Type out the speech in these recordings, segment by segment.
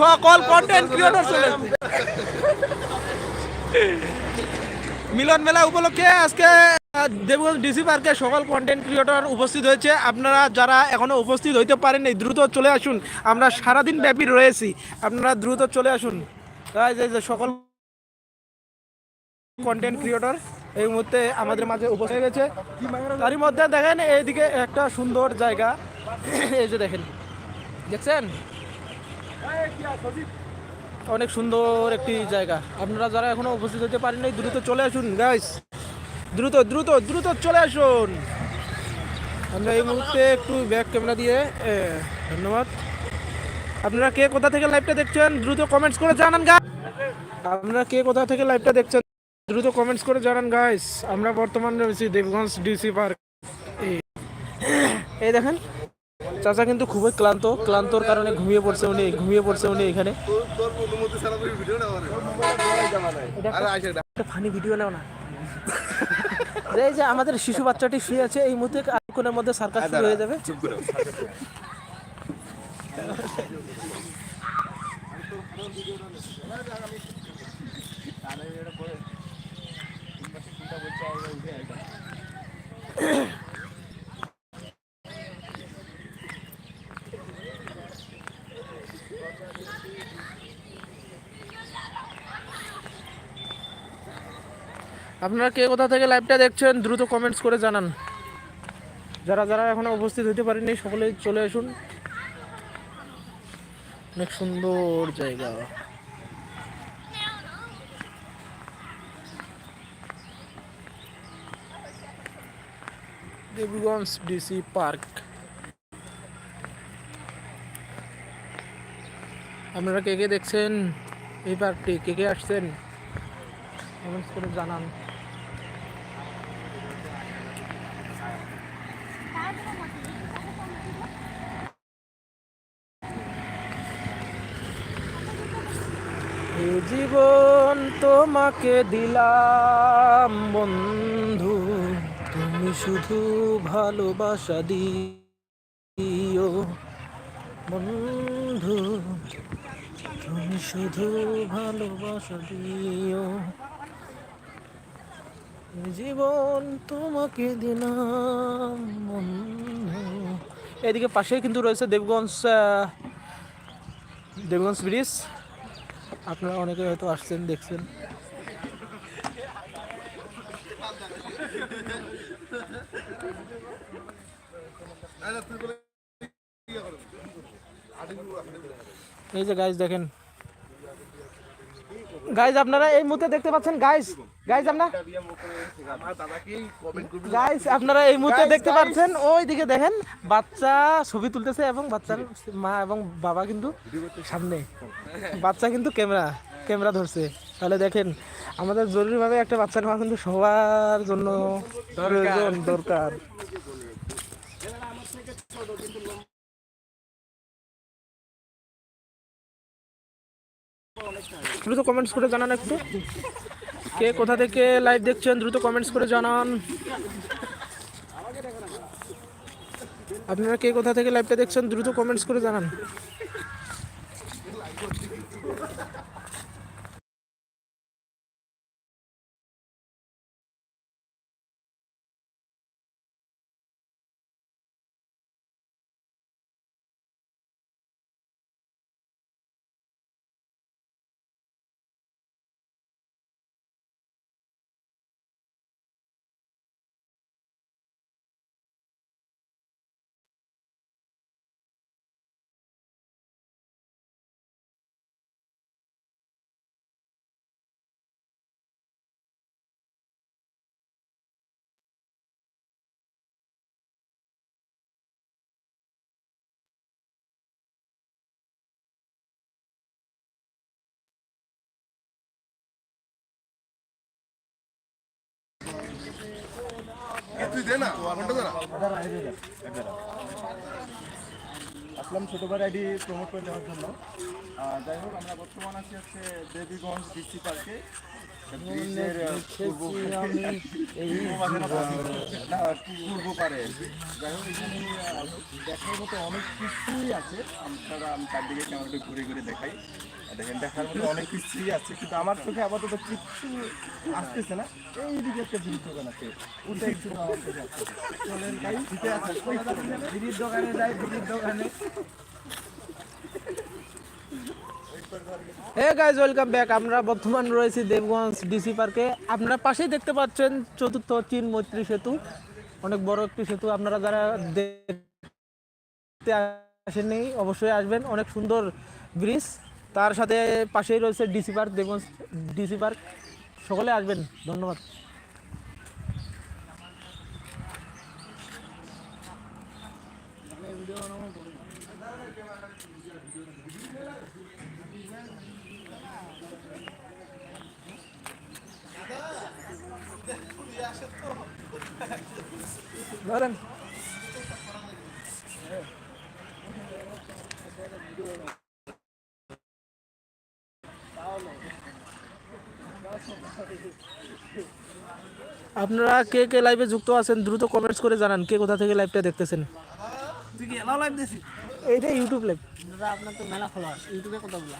সকল content creator চলে মিলন মেলা উপলক্ষে আজকে দেবগঞ্জ ডিসি পার্কে সকল কন্টেন্ট ক্রিয়েটর উপস্থিত হয়েছে। আপনারা যারা এখনও উপস্থিত হইতে পারেন দ্রুত চলে আসুন। আমরা সারাদিন ব্যাপী রয়েছি। আপনারা দ্রুত চলে আসুন। সকল কন্টেন্ট ক্রিয়েটর এই মুহূর্তে আমাদের মাঝে উপস্থিত হয়ে গেছে তারই মধ্যে দেখেন, এইদিকে একটা সুন্দর জায়গা। এই যে দেখেন, দেখছেন? অনেক সুন্দর একটি জায়গা। আপনারা যারা এখনও উপস্থিত হতে পারেন দ্রুত চলে আসুন গাইস দ্রুত দ্রুত দ্রুত চলে আসুন। আমরা এই মুহূর্তে একটু ব্যাক ক্যামেরা দিয়ে ধন্যবাদ। আপনারা কে কোথা থেকে লাইভটা দেখছেন, দ্রুত কমেন্টস করে জানান গা আপনারা কে কোথা থেকে লাইভটা দেখছেন, দ্রুত কমেন্টস করে জানান গাইস আমরা বর্তমান রয়েছি দেবগঞ্জ ডিসি পার্ক এই দেখেন চাচা কিন্তু খুবই ক্লান্ত ক্লান্তর কারণে ঘুমিয়ে পড়ছে উনি ঘুমিয়ে পড়ছে উনি এখানে। একটা ফানি ভিডিও নাও না। এই যে আমাদের শিশু বাচ্চাটি শুয়ে আছে এই মুহূর্তে কিছুক্ষণের মধ্যে সার্কাস শুরু হয়ে যাবে। আপনারা কে কোথা থেকে লাইভটা দেখছেন দ্রুত কমেন্টস করে জানান। যারা যারা এখনও উপস্থিত হতে পারেননি সকলে চলে আসুন। অনেক সুন্দর জায়গা। Debiganj DC park. আপনারা কে কে দেখছেন? এই পার্কটি কে কে আসছেন? কমেন্টস করে জানান এ জীবন তোমাকে দিলাম, বন্ধু। তুমি শুধু ভালোবাসা দিও, বন্ধু। তুমি শুধু ভালোবাসা দিও। জীবন তোমাকে দিলাম, বন্ধু। এদিকে পাশেই কিন্তু রয়েছে দেবগঞ্জ দেবগঞ্জ ব্রিজ। আপনারা অনেকে হয়তো আসছেন, দেখছেন। এই যে গাইজ দেখেন। গাইজ আপনারা এই মুহূর্তে দেখতে পাচ্ছেন গাইজ গাইজ আপনারা? গাইজ আপনারা এই মুহূর্তে দেখতে পাচ্ছেন ওই দিকে দেখেন বাচ্চা ছবি তুলতেছে এবং বাচ্চার মা এবং বাবা কিন্তু সামনে। বাচ্চা কিন্তু ক্যামেরা। ক্যামেরা ধরছে। তাহলে দেখেন আমাদের জরুরিভাবে একটা বাচ্চা নেওয়া কিন্তু সবার জন্য প্রয়োজন দরকার। দ্রুত কমেন্টস করে জানান একটু। কে কোথা থেকে লাইভ দেখছেন দ্রুত কমেন্টস করে জানান। আপনারা কে কোথা থেকে লাইভটা দেখছেন দ্রুত কমেন্টস করে জানান। তুই দে না আসলাম ছোটবার আইডি প্রমোট করে দেওয়ার জন্য। যাই হোক আমরা বর্তমান আছি হচ্ছে দেবীগঞ্জ ডিসি পার্কে পূর্ব পারে। যাই হোক এখানে দেখার মতো অনেক কিছুই আছে। আপনারা আমি তার দিকে কেমন ঘুরে ঘুরে দেখাই। দেখেন দেখার মতো অনেক কিছুই আছে কিন্তু আমার চোখে আপাতত কিচ্ছু আসতেছে না। এইদিকে একটা ব্রিজ দোকান আছে ওটা একটু আমার চোখে আসতেছে চলেন ভাই দিতে আছে। ব্রিজ দোকানে যাই ব্রিজ দোকানে। হে গাইজ ওয়েলকাম ব্যাক আমরা বর্তমান রয়েছি দেবগঞ্জ ডিসি পার্কে আপনারা পাশেই দেখতে পাচ্ছেন চতুর্থ চীন মৈত্রী সেতু। অনেক বড় একটি সেতু। আপনারা যারা দেখতে আসেননি অবশ্যই আসবেন। অনেক সুন্দর ব্রিজ। তার সাথে পাশেই রয়েছে DC park Debganj DC park. সকলে আসবেন ধন্যবাদ। ধরেন। আপনারা কে কে লাইভে যুক্ত আছেন দ্রুত কমেন্টস করে জানান কে কোথা থেকে লাইভটা দেখতেছেন? এইটা ইউটিউব লাইভ দাদা আপনার তো মেলা ফলোয়ার ইউটিউবে কতগুলা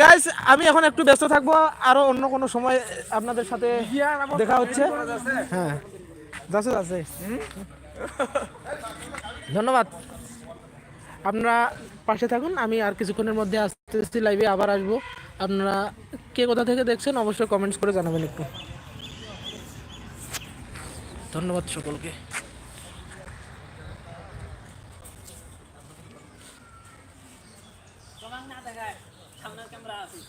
গাইস আমি এখন একটু ব্যস্ত থাকব। আরও অন্য কোনো সময় আপনাদের সাথে দেখা হচ্ছে। হ্যাঁ। ধন্যবাদ। আপনারা পাশে থাকুন, আমি আর কিছুক্ষণের মধ্যে আস্তে আস্তে লাইভে আবার আসব। আপনারা কে কোথা থেকে দেখছেন, অবশ্যই কমেন্টস করে জানাবেন একটু। ধন্যবাদ সকলকে। সামনের ক্যামেরা আছে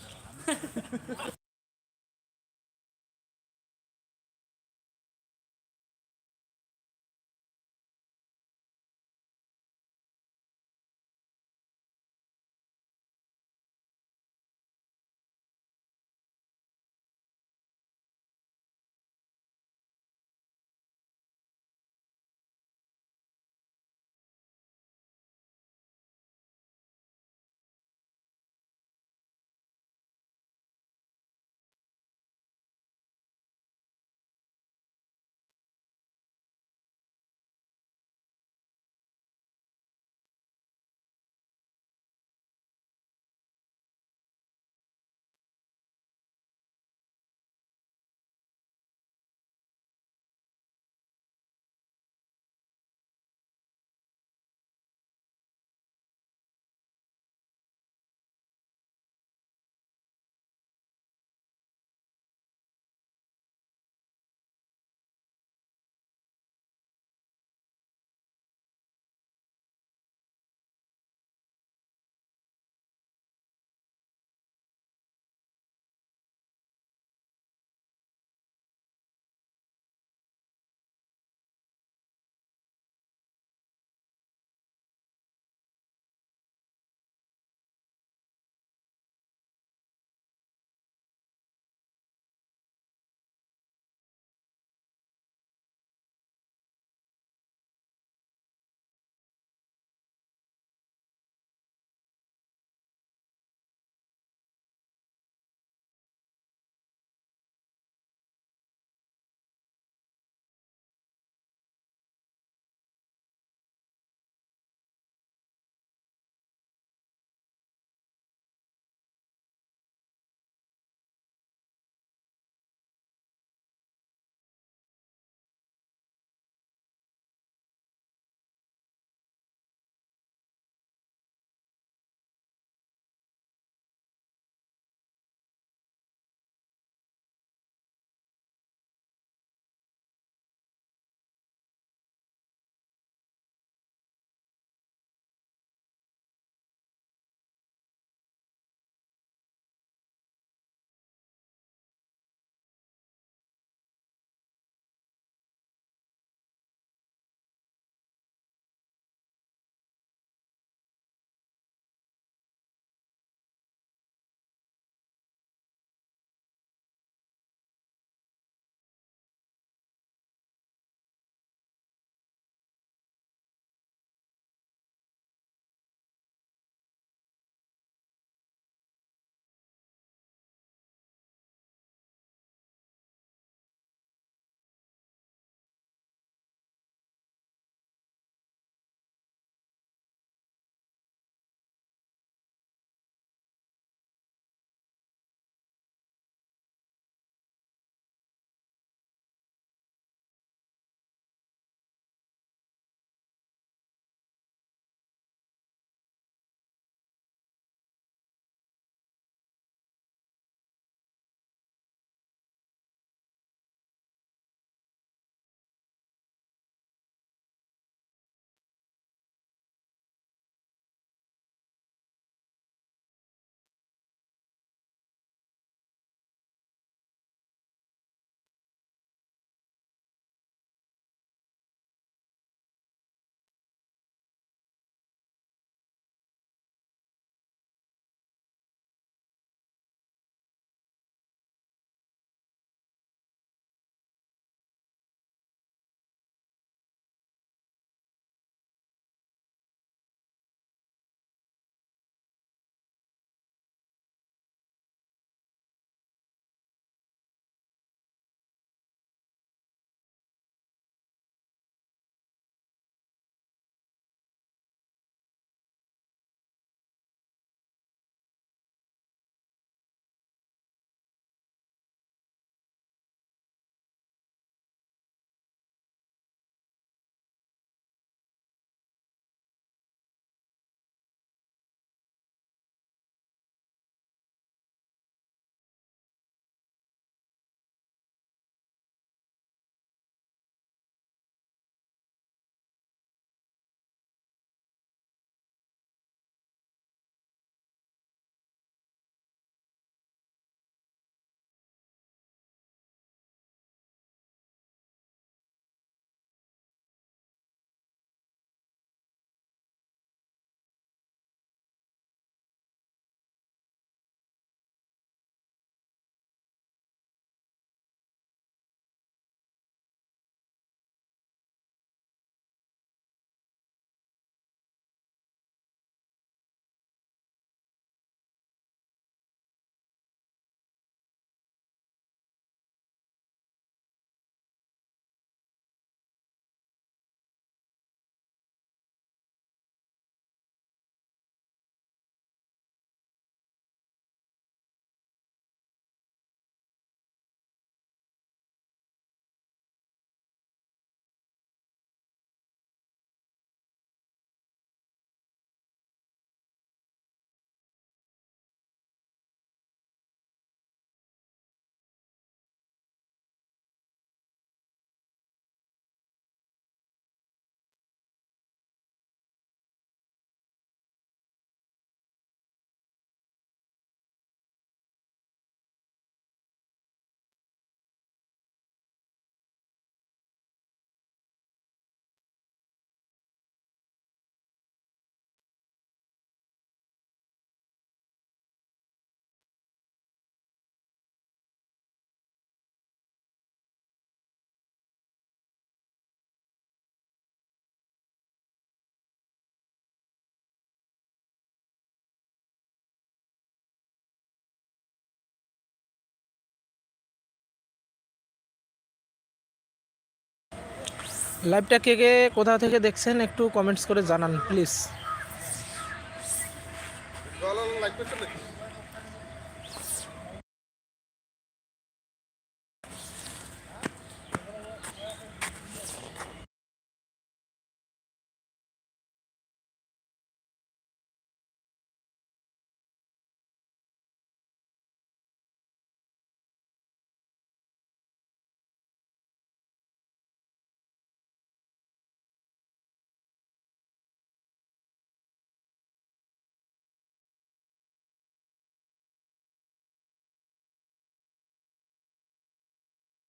লাইভটা কে কে কোথা থেকে দেখছেন একটু কমেন্টস করে জানান প্লিজ